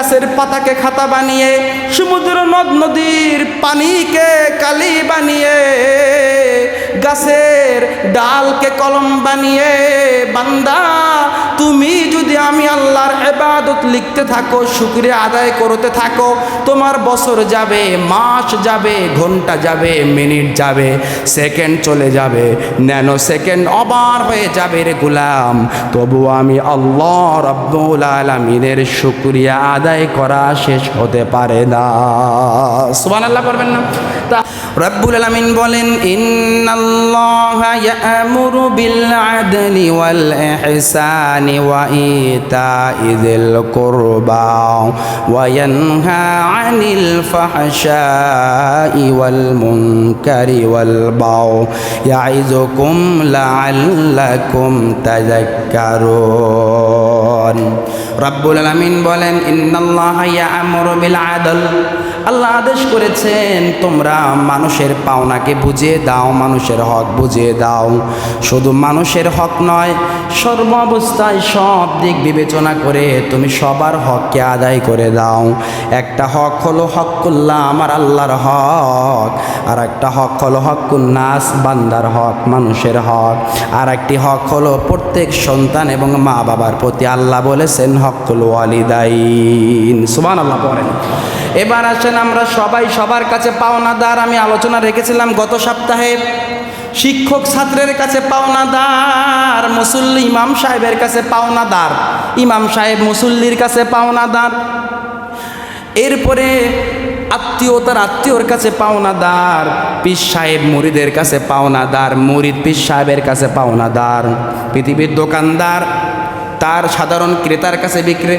গাছের পাতাকে খাতা বানিয়ে, সমুদ্র নদ নদীর পানিকে কালি বানিয়ে, গাছের ডালকে কলম বানিয়ে, বান্দা তুমি যদি আমি আল্লাহর এবাদত লিখতে থাকো, শুক্রিয়া আদায় করতে থাকো, তোমার বছর যাবে, মাস যাবে, ঘণ্টা যাবে, মিনিট যাবে, সেকেন্ড চলে যাবে, ন্যানো সেকেন্ড অবার হয়ে যাবে রে গুলাম। তবু আমি আল্লাহ রব্বুল আলমিনের শুক্রিয়া আদায় করা শেষ হতে পারে না। সুবান আল্লাহ করবেন না? তা, রব্বুল আলমিন বলেন, ইন্নাল্লাহ ইতাই যিল কুরবা ওয়া ইয়ানহা আনিল ফাহশাই ওয়াল মুনকারি ওয়াল বাউ ইয়াইযুকুম লাআল্লাকুম তাযাক্কারুন রব্বুল আলামিন বলেন আদল আল্লাহ আদেশ করেছেন, তোমরা মানুষের পাওনাকে বুঝিয়ে দাও, মানুষের হক বুঝিয়ে দাও। শুধু মানুষের হক নয়, সর্ব অবস্থায় সব দিক বিবেচনা করে তুমি সবার হককে আদায় করে দাও। একটা হক হলো হকুল্লাহ আমার আল্লাহর হক। আর একটা হক হলো হকুন্নাস বান্দার হক, মানুষের হক। আর একটি হক হলো প্রত্যেক সন্তান এবং মা বাবার প্রতি আল্লাহ বলেছেন, হকুল ওয়ালিদাইন। সুবান আল্লাহ বলেন এবার আসেন আমরা সবাই সবার কাছে পাওনাদার। আমি আলোচনা রেখেছিলাম গত সপ্তাহে। শিক্ষক ছাত্রের কাছে পাওনাদার, মুসল্লি ইমাম সাহেবের কাছে পাওনাদার। ইমাম সাহেব মুসল্লির কাছে পাওনাদার। এরপরে আত্মীয়তার আত্মীয়র কাছে পাওনাদার, পীর সাহেব মুরিদের কাছে পাওনাদার, মুরিদ পীর সাহেবের কাছে পাওনাদার। পৃথিবীর দোকানদার তার সাধারণ ক্রেতার কাছে বিক্রে,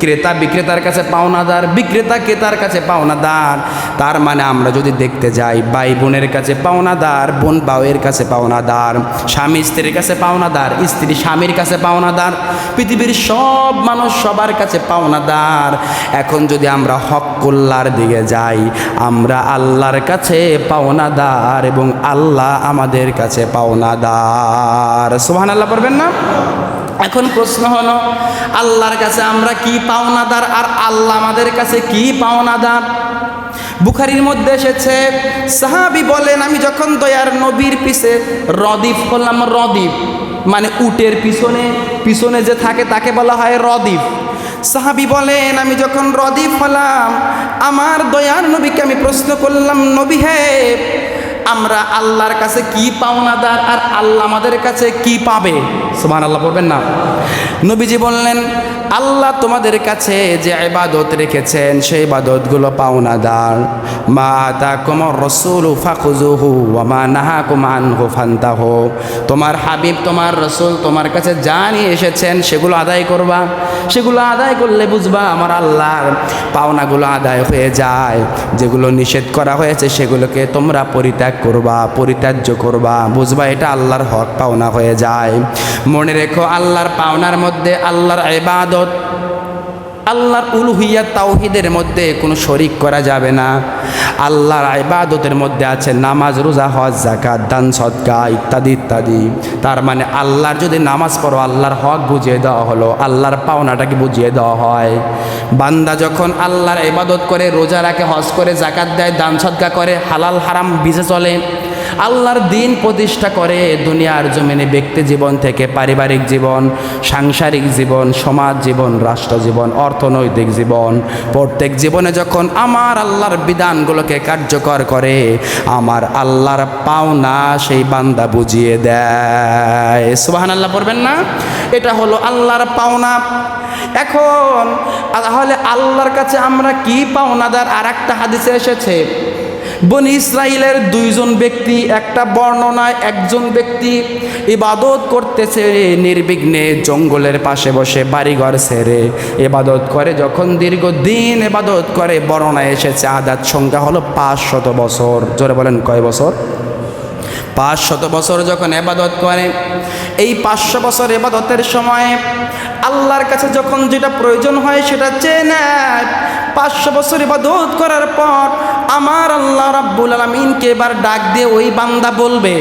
ক্রেতা বিক্রেতার কাছে পাওনাদার, বিক্রেতা ক্রেতার কাছে পাওনাদার। তার মানে আমরা যদি দেখতে যাই, ভাই বোনের কাছে পাওনাদার, বোন বাউয়ের কাছে পাওনাদার, স্বামী স্ত্রীর কাছে পাওনাদার, স্ত্রী স্বামীর কাছে পাওনাদার, পৃথিবীর সব মানুষ সবার কাছে পাওনাদার। এখন যদি আমরা হক কল্লার দিকে যাই, আমরা আল্লাহর কাছে পাওনাদার এবং আল্লাহ আমাদের কাছে পাওনাদার। সোহান আল্লাহ পারবেন না? এখন প্রশ্ন হলো, আল্লাহর কাছে আমরা কি পাওনাদার আর আল্লাহ আমাদের কাছে কি পাওনাদার? বুখারির মধ্যে এসেছে, সাহাবি বলেন, আমি যখন দয়ার নবীর পিছে রদীপ হলাম রদীপ মানে উটের পিছনে পিছনে যে থাকে তাকে বলা হয় রদীপ সাহাবি বলেন, আমি যখন রদীপ হলাম, আমার দয়ার নবীকে আমি প্রশ্ন করলাম, নবী হে আমরা আল্লাহর কাছে কি পাওনাদার আর আল্লাহ আমাদের কাছে কি পাবে? সুমান আল্লাহ বলবেন না? নবীজি বললেন, আল্লাহ তোমাদের কাছে যে ইবাদত রেখেছেন, সেই ইবাদতগুলো পাওনাদার। মা তা কুমর রসুল ফাকুজুহু মা নাহাকুম আনহু ফান্তাহু। তোমার হাবিব, তোমার রসুল তোমার কাছে যা নিয়ে এসেছেন, সেগুলো আদায় করবা। সেগুলো আদায় করলে বুঝবা আমার আল্লাহর পাওনাগুলো আদায় হয়ে যায়। যেগুলো নিষেধ করা হয়েছে, সেগুলোকে তোমরা পরিত্যাগ করবা, পরিত্যাজ্য করবা, বুঝবা এটা আল্লাহর হক, পাওনা হয়ে যায়। মনে রেখো, আল্লাহর পাওনার মধ্যে আল্লাহর ইবাদত আল্লাহর উলুহিয়া তাওহিদের মধ্যে কোনো শরিক করা যাবে না। আল্লাহর ইবাদতের মধ্যে আছে নামাজ, রোজা, হজ জাকাত দান সদকা ইত্যাদি ইত্যাদি। তার মানে আল্লাহর যদি নামাজ পড়ো, আল্লাহর হক বুঝিয়ে দেওয়া হলো, আল্লাহর পাওনাটাকে বুঝিয়ে দেওয়া হয়। বান্দা যখন আল্লাহর ইবাদত করে, রোজা রাখে, হজ করে জাকাত দেয়, দান সদকা করে, হালাল, হারাম বিজে চলে আল্লাহর দিন প্রতিষ্ঠা করে দুনিয়ার জমিনে ব্যক্তি জীবন থেকে পারিবারিক জীবন, সাংসারিক জীবন, সমাজ জীবন, রাষ্ট্র জীবন, অর্থনৈতিক জীবন। প্রত্যেক জীবনে যখন আমার আল্লাহর বিধানগুলোকে কার্যকর করে, আমার আল্লাহর পাওনা সেই বান্দা বুঝিয়ে দেয়। সুবাহান আল্লাহ পড়বেন না? এটা হলো আল্লাহর পাওনা। এখন তাহলে আল্লাহর কাছে আমরা কি পাওনাদার? আর একটা হাদিসে এসেছে বনি ইসরায়েলের দুইজন ব্যক্তি, একটা বর্ণনায় একজন ব্যক্তি ইবাদত করতেছে, নির্বিঘ্নে জঙ্গলের পাশে বসে বাড়িঘর ছেড়ে এবাদত করে। যখন দীর্ঘদিন এবাদত করে, বর্ণনায় এসেছে, আদাত সংখ্যা হলো পাঁচ শত বছর। জোরে বলেন, কয় বছর? পাঁচ শত বছর যখন এবাদত করে, এই পাঁচশো বছর এবাদতের সময় আল্লাহর কাছে যখন যেটা প্রয়োজন হয় সেটা চেয়ে নেয় পাঁচশো বছর ইবাদত করার পর আমার আল্লাহ রাব্বুল আলমিনকে এবার ডাক দিয়ে ওই বান্দা বলবে,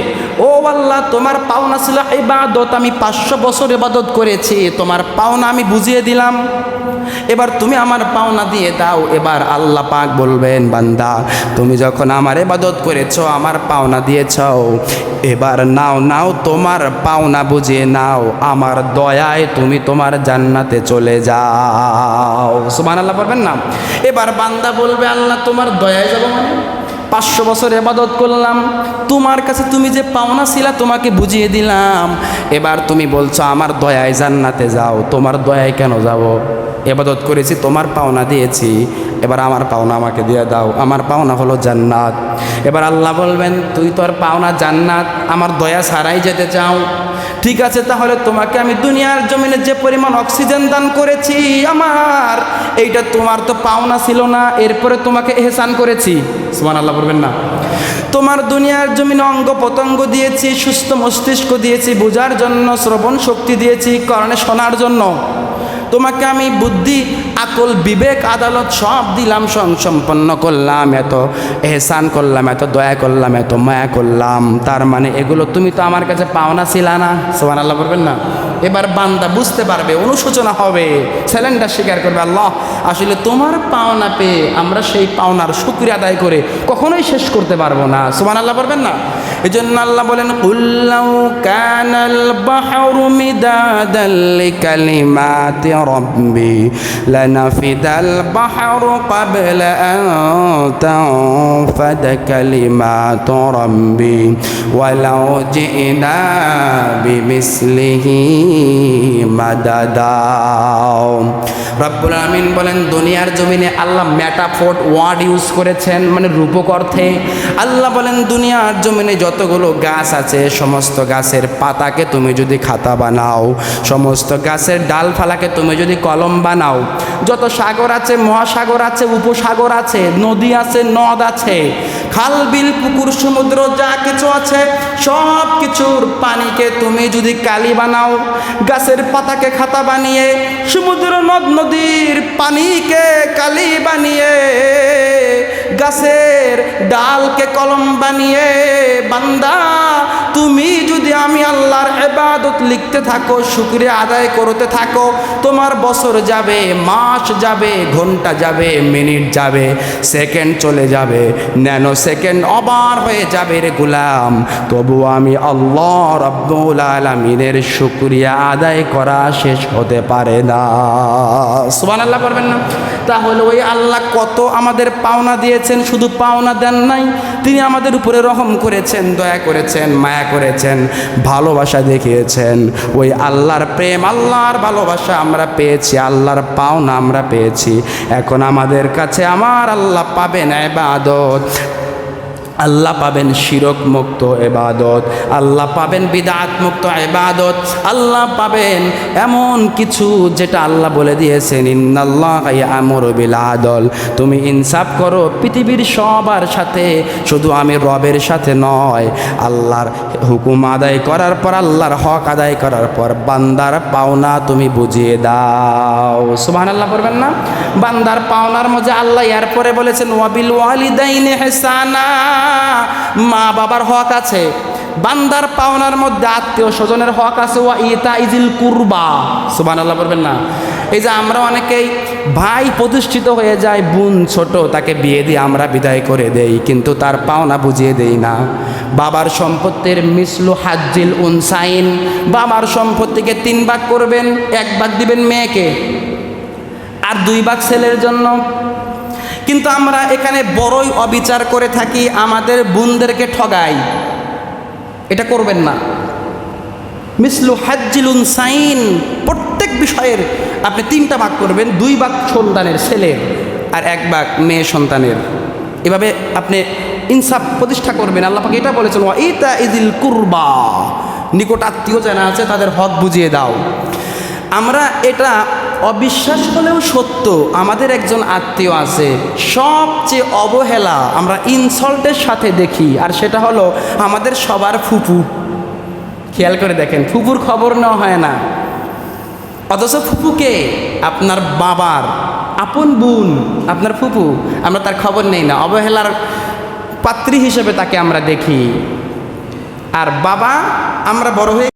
ও আল্লাহ, তোমার পাওনা ছিল ইবাদত, আমি পাঁচশো বছর ইবাদত করেছি, তোমার পাওনা আমি বুঝিয়ে দিলাম। এবার তুমি আমার পাওনা দিয়ে দাও। এবার আল্লাহ পাক বলবেন, বান্দা, তুমি যখন আমার এবাদত করেছ, আমার পাওনা দিয়েছ এবার নাও নাও তোমার পাওনা বুঝিয়ে নাও। আমার দয়ায় তুমি তোমার জান্নাতে চলে যাও। সুমান আল্লাহ পারবেন না? এবার বান্দা বলবে, আল্লাহ তোমার দয়ায় যাব মানে? পাঁচশো বছর এবাদত করলাম, তোমার কাছে তুমি যে পাওনা ছিলা তোমাকে বুঝিয়ে দিলাম। এবার তুমি বলছো, আমার দয়ায় জান্নাতে যাও, তোমার দয়ায় কেন যাব? এবাদত করেছি, তোমার পাওনা দিয়েছি, এবার আমার পাওনা আমাকে দিয়ে দাও, আমার পাওনা হলো জান্নাত। এবার আল্লাহ বলবেন, তুই তোর পাওনা জান্নাত, আমার দয়া ছাড়াই যেতে চাও। ঠিক আছে, তাহলে তোমাকে আমি দুনিয়ার জমিনে যে পরিমাণ অক্সিজেন দান করেছি, আমার এইটা তোমার তো পাওনা ছিল না, এরপরে তোমাকে এহসান করেছি। সুমান আল্লাহ বলবেন না। তোমার দুনিয়ার জমিনে অঙ্গ পতঙ্গ দিয়েছি, সুস্থ মস্তিষ্ক দিয়েছি, বোঝার জন্য, শ্রবণ শক্তি দিয়েছি, কারণে শোনার জন্য। তোমাকে আমি বুদ্ধি, আকল, বিবেক, আদালত সব দিলাম সম্পন্ন করলাম, এত এহসান করলাম, এত দয়া করলাম, এত মায়া করলাম। তার মানে এগুলো তুমি তো আমার কাছে পাওনা ছিলা না। সোমান আল্লাহ বলবেন না? এবার বান্দা বুঝতে পারবে, অনুশোচনা হবে স্যালেন্ডার স্বীকার করবে, আল্লাহ, আসলে তোমার পাওনা পেয়ে আমরা সেই পাওনার শুক্রিয়া আদায় করে কখনোই শেষ করতে পারব না। সোমান আল্লাহ বলবেন না? এই জন্য আল্লাহ বলেন উল্লাউ কানাল বাহরু মিদাদাল কালিমাতি রব্বি লানাফিদাল বাহরু ক্বাবলা আন তানফাদ কালিমাতু ওয়ালাউ জিনা বিমিসলিহি মাদাদা রব্বুল আমিন বলেন, দুনিয়ার জমিনে আল্লাহ ম্যাটাফোর্ট ওয়ার্ড ইউজ করেছেন মানে রূপক অর্থে। আল্লাহ বলেন, দুনিয়ার জমিনে যতগুলো গাছ আছে, সমস্ত গাছের পাতাকে তুমি যদি খাতা বানাও, সমস্ত গাছের ডালফালাকে তুমি যদি কলম বানাও, যত সাগর আছে, মহাসাগর আছে, উপসাগর আছে, নদী আছে, নদ আছে খাল, বিল, পুকুর, সমুদ্র, যা কিছু আছে, সব কিছুর পানিকে তুমি যদি কালি বানাও, গাছের পাতাকে খাতা বানিয়ে, সমুদ্র নদ, নদীর পানিকে কালি বানিয়ে গাছের ডালকে কলম বানিয়ে, বান্দা, তুমি যদি আমি আল্লাহর এবাদত লিখতে থাকো, শুক্রিয়া আদায় করতে থাকো, তোমার বছর যাবে, মাস যাবে, ঘণ্টা যাবে, মিনিট যাবে, সেকেন্ড চলে যাবে, ন্যানো সেকেন্ড অবার হয়ে যাবে রে গুলাম। তবু আমি আল্লাহ রব্বুল আলমিনের শুক্রিয়া আদায় করা শেষ হতে পারে না। সুবান আল্লাহ পারবেন না? তাহলে ওই আল্লাহ কত আমাদের পাওনা দিয়েছেন শুধু পাওনা দেন নাই, তিনি আমাদের উপরে রহম করেছেন, দয়া করেছেন, মায়া করেছেন, ভালোবাসা দেখিয়েছেন। ওই আল্লাহর প্রেম, আল্লাহর ভালোবাসা আমরা পেয়েছি, আল্লাহর পাওনা আমরা পেয়েছি। এখন আমাদের কাছে আমার আল্লাহ পাবে পাবেন এবাদত। আল্লাহ পাবেন শিরক মুক্ত এবাদত, আল্লাহ পাবেন বিদাত মুক্ত এবাদত, আল্লাহ পাবেন এমন কিছু যেটা আল্লাহ বলে দিয়েছেন, ইন্নাল্লাহ আমর বিল আদল তুমি ইনসাফ করো পৃথিবীর সবার সাথে, শুধু আমি রবের সাথে নয়, আল্লাহর হুকুম আদায় করার পর, আল্লাহর হক আদায় করার পর, বান্দার পাওনা তুমি বুঝিয়ে দাও। সুবহান আল্লাহ বলবেন না? বান্দার পাওনার মধ্যে আল্লাহ এরপরে বলেছেন ওয়াবিল ওয়ালিদাইনে হেসানা মা বাবার হক আছে। বান্দার পাওনার মধ্যে আত্মীয় স্বজনের হক আছে। ওয়া ইতা ইজিল কুরবা। সুবান আল্লাহ বলবেন না। এই যে আমরা অনেকেই ভাই প্রতিষ্ঠিত হয়ে যায় বোন ছোট, তাকে বিয়ে দিয়ে আমরা বিদায় করে দেই, কিন্তু তার পাওনা বুঝিয়ে দেই না। বাবার সম্পত্তির মিসলু হাজ্জিল উনসাইন, বাবার সম্পত্তিকে তিন ভাগ করবেন, এক ভাগ দিবেন মেয়েকে। আর দুই ভাগ ছেলের জন্য কিন্তু আমরা এখানে বড়ই অবিচার করে থাকি, আমাদের বোনদেরকে ঠগাই। এটা করবেন না। মিসলু হাজ্জিলুন সাইন, প্রত্যেক বিষয়ের আপনি তিনটা ভাগ করবেন, দুই ভাগ সন্তানের ছেলের আর এক ভাগ মেয়ে সন্তানের। এভাবে আপনি ইনসাফ প্রতিষ্ঠা করবেন। আল্লাহ পাকে এটা বলেছেন, ওয়া ইতা ইদিল কুরবা নিকট আত্মীয় জানা আছে তাদের হক বুঝিয়ে দাও। আমরা এটা অবিশ্বাস হলেও সত্য, আমাদের একজন আত্মীয় আছে। সবচেয়ে অবহেলা আমরা ইনসল্টের সাথে দেখি, আর সেটা হলো আমাদের সবার ফুপু। খেয়াল করে দেখেন, ফুপুর খবর নেওয়া হয় না। অথচ ফুপুকে আপনার বাবার। আপন বোন, আপনার ফুপু। আমরা তার খবর নেই না, অবহেলার পাত্রী হিসেবে তাকে আমরা দেখি। আর বাবা, আমরা বড় হয়ে